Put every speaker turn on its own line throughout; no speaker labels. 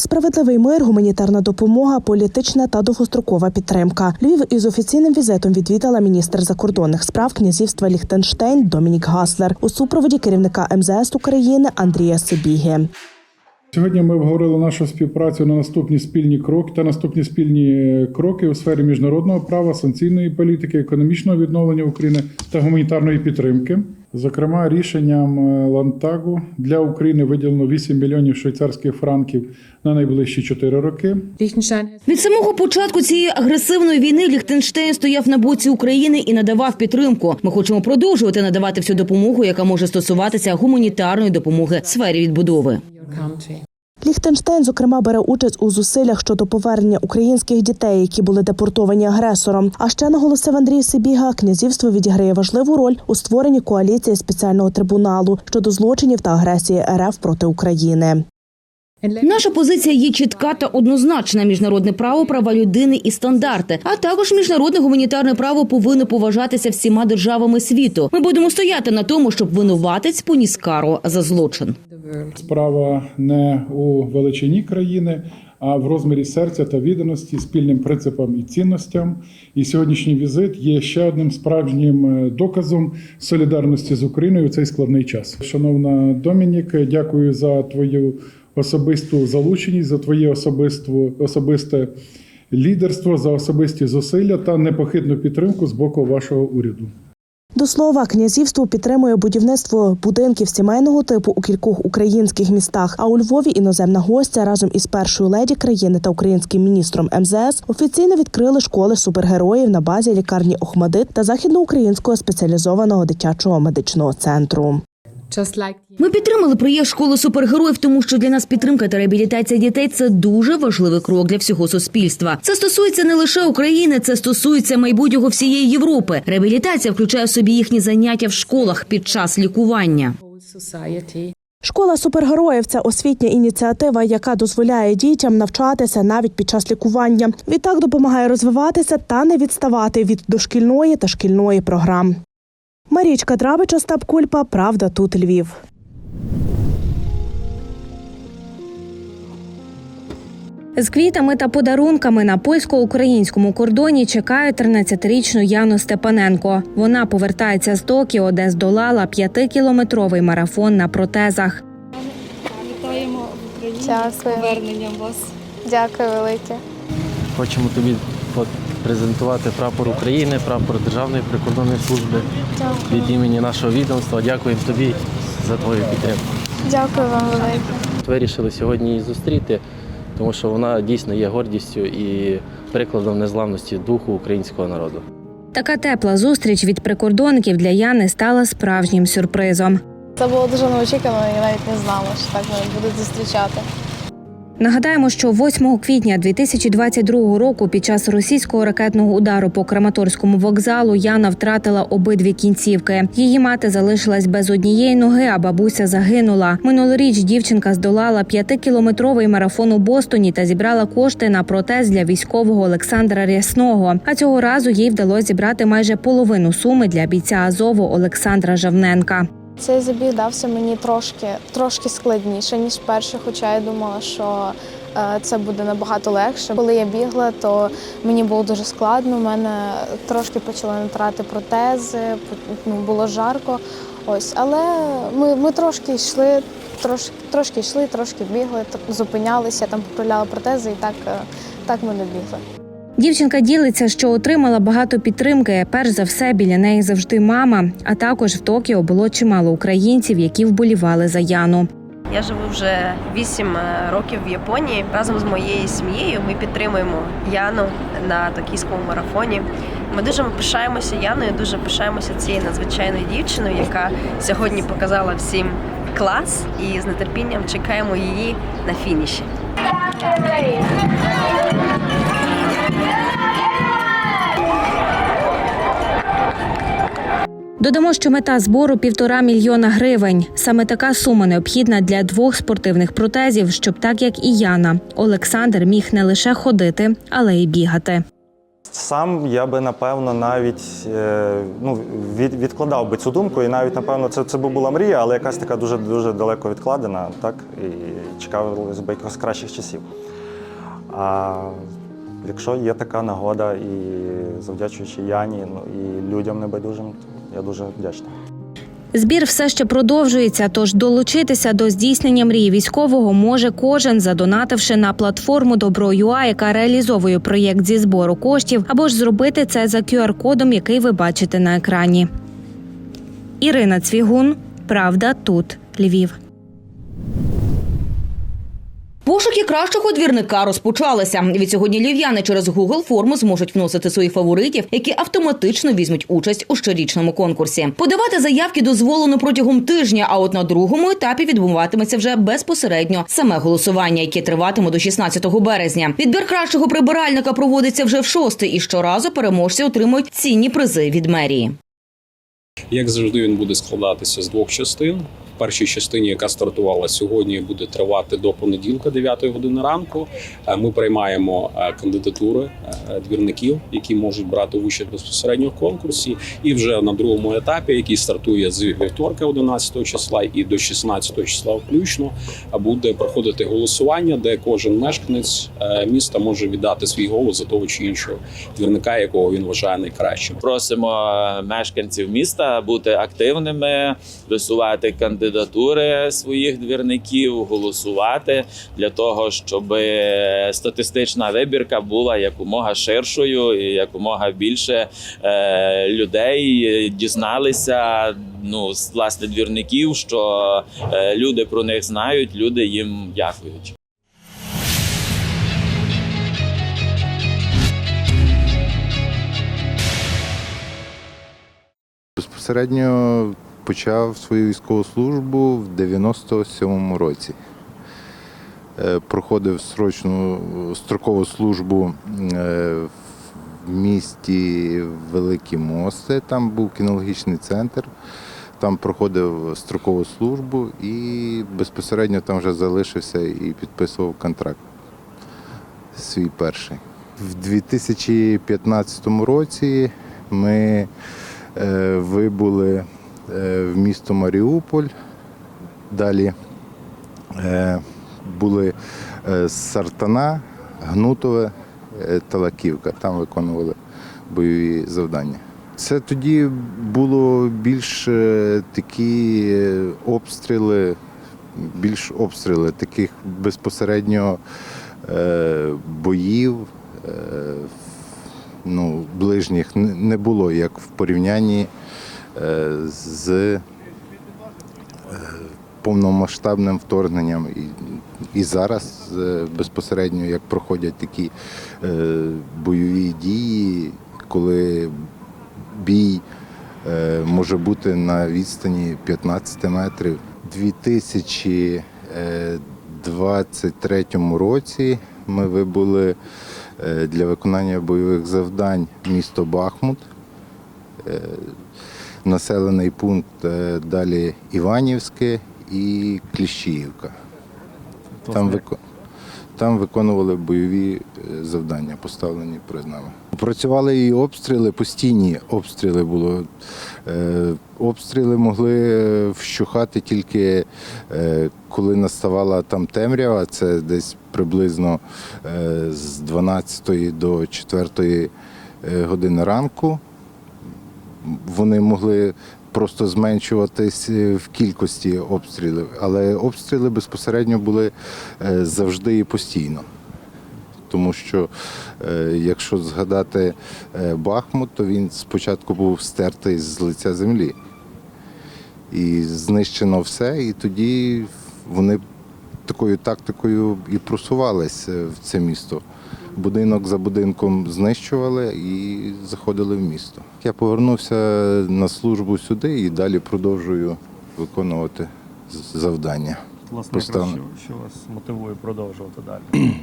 Справедливий мир, гуманітарна допомога, політична та довгострокова підтримка. Львів із офіційним візитом відвідала міністр закордонних справ князівства Ліхтенштейн Домінік Гаслер у супроводі керівника МЗС України Андрія Сибіги.
Сьогодні ми обговорили нашу співпрацю на наступні спільні кроки та наступні спільні е, кроки у сфері міжнародного права, санкційної політики, економічного відновлення України та гуманітарної підтримки. Зокрема, рішенням е, Лантагу для України виділено 8 мільйонів швейцарських франків на найближчі 4 роки.
Від самого початку цієї агресивної війни Ліхтенштейн стояв на боці України і надавав підтримку. Ми хочемо продовжувати надавати всю допомогу, яка може стосуватися гуманітарної допомоги в сфері відбудови.
Ліхтенштейн, зокрема, бере участь у зусиллях щодо повернення українських дітей, які були депортовані агресором. А ще наголосив Андрій Сибіга, князівство відіграє важливу роль у створенні коаліції спеціального трибуналу щодо злочинів та агресії РФ проти України.
Наша позиція є чітка та однозначна. Міжнародне право, права людини і стандарти, а також міжнародне гуманітарне право повинно поважатися всіма державами світу. Ми будемо стояти на тому, щоб винуватець поніс кару за злочин.
Справа не у величині країни, а в розмірі серця та відданості спільним принципам і цінностям. І сьогоднішній візит є ще одним справжнім е, доказом солідарності з Україною у цей складний час. Шановна Домінік, дякую за твою особисту залученість, за твоє особисто, особисте лідерство, за особисті зусилля та непохитну підтримку з боку вашого уряду.
До слова, князівство підтримує будівництво будинків сімейного типу у кількох українських містах. А у Львові іноземна гостя разом із першою леді країни та українським міністром МЗС офіційно відкрили школи супергероїв на базі лікарні Охмадит та західноукраїнського спеціалізованого дитячого медичного центру.
Ми підтримали проєкт школи супергероїв, тому що для нас підтримка та реабілітація дітей це дуже важливий крок для всього суспільства. Це стосується не лише України, це стосується майбутнього всієї Європи. Реабілітація включає в собі їхні заняття в школах під час лікування.
Школа супергероїв це освітня ініціатива, яка дозволяє дітям навчатися навіть під час лікування. Відтак допомагає розвиватися та не відставати від дошкільної та шкільної програм. Марічка Драбич, Остап Кульпа, Правда, тут Львів.
З квітами та подарунками на польсько-українському кордоні чекає 13-річну Яну Степаненко. Вона повертається з Токіо, де здолала п'ятикілометровий марафон на протезах.
Вітаємо в Україні з поверненням вас.
Дякую велике.
Хочемо тобі презентувати прапор України, прапор Державної прикордонної служби від імені нашого відомства. Дякуємо тобі за твою підтримку.
Дякую вам велике.
Вирішили сьогодні її зустріти, тому що вона дійсно є гордістю і прикладом незламності духу українського народу.
Така тепла зустріч від прикордонників для Яни стала справжнім сюрпризом.
Це було дуже неочікувано, я навіть не знала, що так мене будуть зустрічати.
Нагадаємо, що 8 квітня 2022 року під час російського ракетного удару по Краматорському вокзалу Яна втратила обидві кінцівки. Її мати залишилась без однієї ноги, а бабуся загинула. Минулоріч дівчинка здолала п'ятикілометровий марафон у Бостоні та зібрала кошти на протез для військового Олександра Рясного. А цього разу їй вдалося зібрати майже половину суми для бійця Азову Олександра Жавненка.
Цей забіг дався мені трошки, трошки складніше, ніж перший, хоча я думала, що е, це буде набагато легше. Коли я бігла, то мені було дуже складно. У мене трошки почали натирати протези, ну, було жарко. Ось, але ми, ми трошки йшли, трошки, трошки йшли, трошки бігли, зупинялися, там поправляли протези, і так, е, так ми добігли.
Дівчинка ділиться, що отримала багато підтримки. Перш за все, біля неї завжди мама. А також в Токіо було чимало українців, які вболівали за Яну.
Я живу вже 8 років в Японії. Разом з моєю сім'єю ми підтримуємо Яну на токійському марафоні. Ми дуже пишаємося Яною, дуже пишаємося цією надзвичайною дівчиною, яка сьогодні показала всім клас, і з нетерпінням чекаємо її на фініші.
Додамо, що мета збору півтора мільйона гривень. Саме така сума необхідна для двох спортивних протезів, щоб так як і Яна, Олександр міг не лише ходити, але й бігати.
Сам я би напевно навіть е, ну, від, відкладав би цю думку, і навіть напевно це, це би була мрія, але якась така дуже дуже далеко відкладена, так і чекалось би якихось кращих часів. А якщо є така нагода, і завдячуючи Яні, ну і людям небайдужим, я дуже вдячний.
Збір все ще продовжується, тож долучитися до здійснення мрії військового може кожен, задонативши на платформу Добро.ua, яка реалізовує проєкт зі збору коштів, або ж зробити це за QR-кодом, який ви бачите на екрані. Ірина Цвігун, Правда, тут Львів.
Пошуки кращого двірника розпочалися. Від сьогодні львів'яни через Google форму зможуть вносити своїх фаворитів, які автоматично візьмуть участь у щорічному конкурсі. Подавати заявки дозволено протягом тижня. А от на другому етапі відбуватиметься вже безпосередньо саме голосування, яке триватиме до 16 березня. Відбір кращого прибиральника проводиться вже в шосте, і щоразу переможці отримують цінні призи від мерії.
Як завжди, він буде складатися з двох частин. Першій частині, яка стартувала сьогодні, буде тривати до понеділка, 9 години ранку. Е, Ми приймаємо е, кандидатури е, двірників, які можуть брати участь безпосередньо в конкурсі. І вже на другому етапі, який стартує з вівторка, 11 числа, і до 16 числа включно, буде проходити голосування, де кожен мешканець міста може віддати свій голос за того чи іншого двірника, якого він вважає найкращим.
Просимо мешканців міста бути активними, висувати кандидатури своїх двірників, голосувати для того, щоб статистична вибірка була якомога ширшою і якомога більше е, людей дізналися. Ну, власне двірників, що е, люди про них знають, люди їм дякують.
Безпосередньо почав свою військову службу в 97-му році. Е, Проходив срочну строкову службу е, в місті Великі Мости, там був кінологічний центр. Там проходив строкову службу і безпосередньо там вже залишився і підписував контракт свій перший. В 2015 році ми е, вибули в місто Маріуполь. Далі е, були е, Сартана, Гнутове, е, Талаківка. Там виконували бойові завдання. Це тоді було більш е, такі е, обстріли, більш обстріли таких безпосередньо е, боїв. е, ну, ближніх не- було, як в порівнянні е, з е, повномасштабним вторгненням. І, і зараз е, безпосередньо, як проходять такі е, бойові дії, коли бій е, може бути на відстані 15 метрів. У 2023 році ми вибули е, для виконання бойових завдань місто Бахмут, е, населений пункт е, далі Іванівське і Кліщіївка. Там, вико- там виконували бойові е, завдання, поставлені перед нами. Працювали і обстріли, постійні обстріли було. Е, Обстріли могли вщухати тільки коли наставала там темрява, це десь приблизно з 12 до 4 е, години ранку. Вони могли просто зменшуватись е, в кількості обстрілів, але обстріли безпосередньо були е, завжди і постійно. Тому що е, якщо згадати Бахмут, то він спочатку був стертий з лиця землі. І знищено все, і тоді вони такою тактикою і просувались в це місто. Будинок за будинком знищували і заходили в місто. Я повернувся на службу сюди і далі продовжую виконувати завдання.
Власне,
Постав...
що, що вас мотивує продовжувати далі?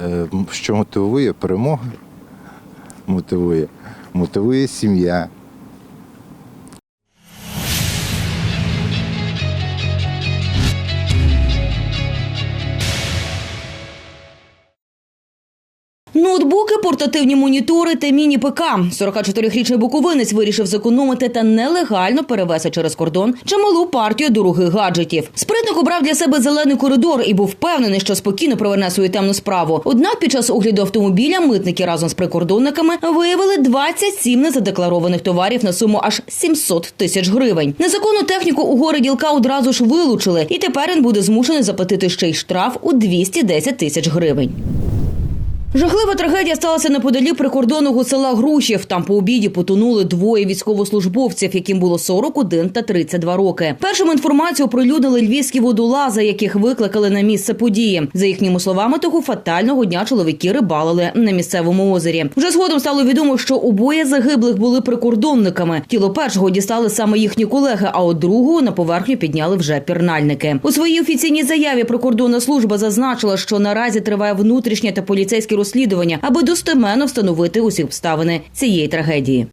Е, Що мотивує? Перемога мотивує. Мотивує сім'я.
Портативні монітори та міні-ПК. 44-річний буковинець вирішив зекономити та нелегально перевезти через кордон чималу партію дорогих гаджетів. Спритник обрав для себе зелений коридор і був впевнений, що спокійно проверне свою темну справу. Однак під час огляду автомобіля митники разом з прикордонниками виявили 27 незадекларованих товарів на суму аж 700 тисяч гривень. Незаконну техніку у гори ділка одразу ж вилучили, і тепер він буде змушений заплатити ще й штраф у 210 тисяч гривень. Жахлива трагедія сталася неподалік прикордонного села Грушів. Там по обіді потонули двоє військовослужбовців, яким було 41 та 32 роки. Першим інформацію оприлюднили львівські водолази, яких викликали на місце події. За їхніми словами, того фатального дня чоловіки рибалили на місцевому озері. Вже згодом стало відомо, що обоє загиблих були прикордонниками. Тіло першого дістали саме їхні колеги, а от другого на поверхню підняли вже пірнальники. У своїй офіційній заяві прикордонна служба зазначила, що наразі триває внутрішнє та поліцейське розслідування, аби достеменно встановити усі обставини цієї трагедії.